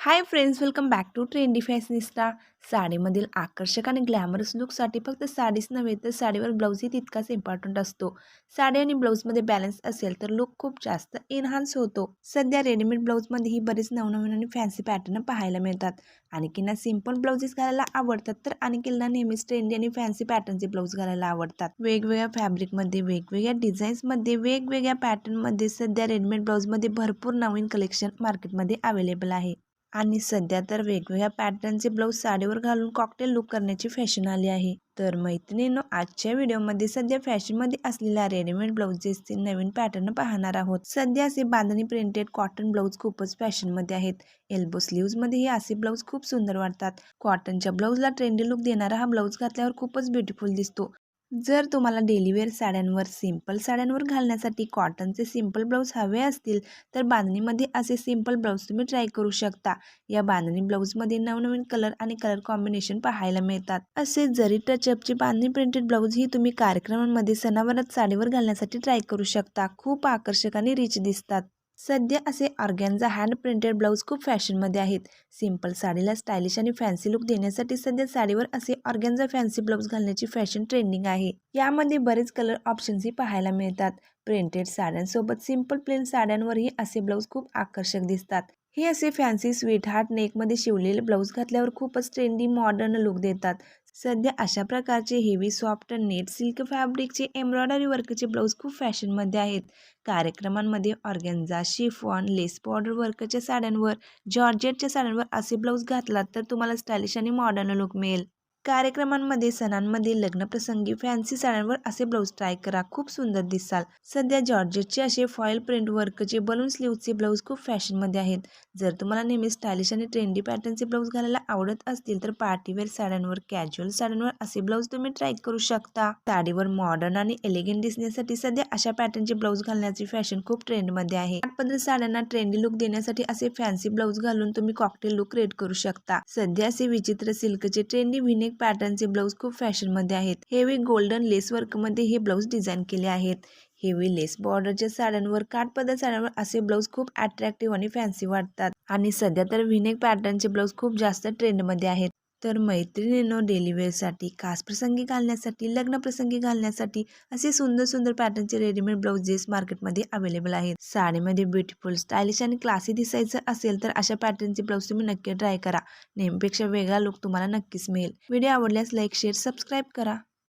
Hi friends welcome back to trendy fashionista साडीमधील आकर्षक आणि glamorous लुकसाठी फक्त साडीच नव्हे तर साडीवर ब्लाऊजही तितकाच इम्पॉर्टंट असतो. साडी आणि ब्लाऊजमध्ये बॅलन्स असेल तर लुक खूप जास्त एनहान्स होतो. सध्या रेडीमेड ब्लाऊजमध्येही बरेच नवनवीन आणि फॅन्सी पॅटर्न पाहायला मिळतात. आणखींना सिंपल ब्लाऊजेस घालायला आवडतात तर आणखींना नेहमीच ट्रेंडी आणि फॅन्सी पॅटर्नचे ब्लाऊज घालायला आवडतात. वेगवेगळ्या फॅब्रिकमध्ये वेगवेगळ्या डिझाईन्समध्ये वेगवेगळ्या पॅटर्नमध्ये सध्या रेडीमेड ब्लाऊजमध्ये भरपूर नवीन कलेक्शन मार्केटमध्ये अवेलेबल आहे. आणि सध्या तर वेगवेगळ्या पॅटर्नचे ब्लाऊज साडीवर घालून कॉकटेल लुक करण्याची फॅशन आली आहे. तर मैत्रिणींनो आजच्या व्हिडिओमध्ये सध्या फॅशनमध्ये असलेल्या रेडीमेड ब्लाऊजेसचे नवीन पॅटर्न पाहणार आहोत. सध्या असे बांधणी प्रिंटेड कॉटन ब्लाऊज खूपच फॅशनमध्ये आहेत. एल्बो स्लीव्जमध्ये हे असे ब्लाऊज खूप सुंदर वाटतात. कॉटनच्या ब्लाऊजला ट्रेंडी लुक देणारा हा ब्लाऊज घातल्यावर खूपच ब्युटिफुल दिसतो. जर तुम्हाला डेलीवेअर साड्यांवर सिंपल साड्यांवर घालण्यासाठी कॉटनचे सिंपल ब्लाऊज हवे असतील तर बांधणीमध्ये असे सिंपल ब्लाऊज तुम्ही ट्राय करू शकता. या बांधणी ब्लाऊजमध्ये नवनवीन कलर आणि कलर कॉम्बिनेशन पाहायला मिळतात. असे जरी टचअपची बांधणी प्रिंटेड ब्लाऊज ही तुम्ही कार्यक्रमांमध्ये सणावरात साडीवर घालण्यासाठी ट्राय करू शकता. खूप आकर्षक आणि रिच दिसतात. सध्या असे ऑर्गॅनचा हँड प्रिंटेड ब्लाऊज खूप फॅशनमध्ये आहेत. सिंपल साडीला स्टायलिश आणि फॅन्सी लुक देण्यासाठी सध्या साडीवर असे ऑर्गॅनचा फॅन्सी ब्लाऊज घालण्याची फॅशन ट्रेंडिंग आहे. यामध्ये बरेच कलर ऑप्शन्सही पाहायला मिळतात. प्रिंटेड साड्यांसोबत सिंपल प्लेन साड्यांवरही असे ब्लाऊज खूप आकर्षक दिसतात. हे असे फॅन्सी स्वीट हार्ट नेकमध्ये शिवलेले ब्लाऊज घातल्यावर खूपच ट्रेंडी मॉडर्न लुक देतात. सध्या अशा प्रकारचे हेवी सॉफ्ट नेट सिल्क फॅब्रिकचे एम्ब्रॉयडरी वर्कचे ब्लाऊज खूप फॅशनमध्ये आहेत. कार्यक्रमांमध्ये ऑर्गेन्झा शिफॉन लेस बॉर्डर वर्कच्या साड्यांवर जॉर्जेटच्या साड्यांवर असे ब्लाऊज घातलात तर तुम्हाला स्टायलिश आणि मॉडर्न लुक मिळेल. कार्यक्रमांमध्ये सणांमध्ये लग्नप्रसंगी फॅन्सी साड्यांवर असे ब्लाऊज ट्राय करा. खूप सुंदर दिसाल. सध्या जॉर्जेटचे असे फॉईल प्रिंट वर्कचे बलून स्लीवचे ब्लाऊज खूप फॅशनमध्ये आहेत. जर तुम्हाला नेहमी स्टायलिश आणि ट्रेंडी पॅटर्नचे ब्लाऊज घालायला आवडत असतील तर पार्टीवेअर साड्यांवर कॅज्युअल साड्यांवर असे ब्लाऊज तुम्ही ट्राय करू शकता. साडीवर मॉडर्न आणि एलिगंट दिसण्यासाठी सध्या अशा पॅटर्नचे ब्लाऊज घालण्याची फॅशन खूप ट्रेंडमध्ये आहे. पंधरा साड्यांना ट्रेंडी लुक देण्यासाठी असे फॅन्सी ब्लाऊज घालून तुम्ही कॉकटेल लुक क्रिएट करू शकता. सध्या असे विचित्र सिल्कचे ट्रेंडी व्हिने अनेक पॅटर्नचे ब्लाऊज खूप फॅशनमध्ये आहेत. हेवी गोल्डन लेस वर्कमध्ये हे ब्लाऊज डिझाईन केले आहेत. हेवी लेस बॉर्डरच्या साड्यांवर काठपदर साड्यांवर असे ब्लाऊज खूप अट्रॅक्टिव्ह आणि फॅन्सी वाटतात. आणि सध्या तर व्हिनेक पॅटर्नचे ब्लाऊज खूप जास्त ट्रेंडमध्ये आहेत. तर मैत्रिणींनो डेलिवेअरसाठी कासप्रसंगी खास प्रसंगी घालण्यासाठी लग्नप्रसंगी घालण्यासाठी असे सुंदर सुंदर पॅटर्नचे रेडीमेड ब्लाउजेस मार्केटमध्ये अवेलेबल आहेत. साडीमध्ये ब्युटिफुल स्टायलिश आणि क्लासी दिसायचं असेल तर अशा पॅटर्नचे ब्लाऊज तुम्ही नक्की ट्राय करा. नेहमीपेक्षा वेगळा लुक तुम्हाला नक्कीच मिळेल. व्हिडिओ आवडल्यास लाईक शेअर सबस्क्राईब करा.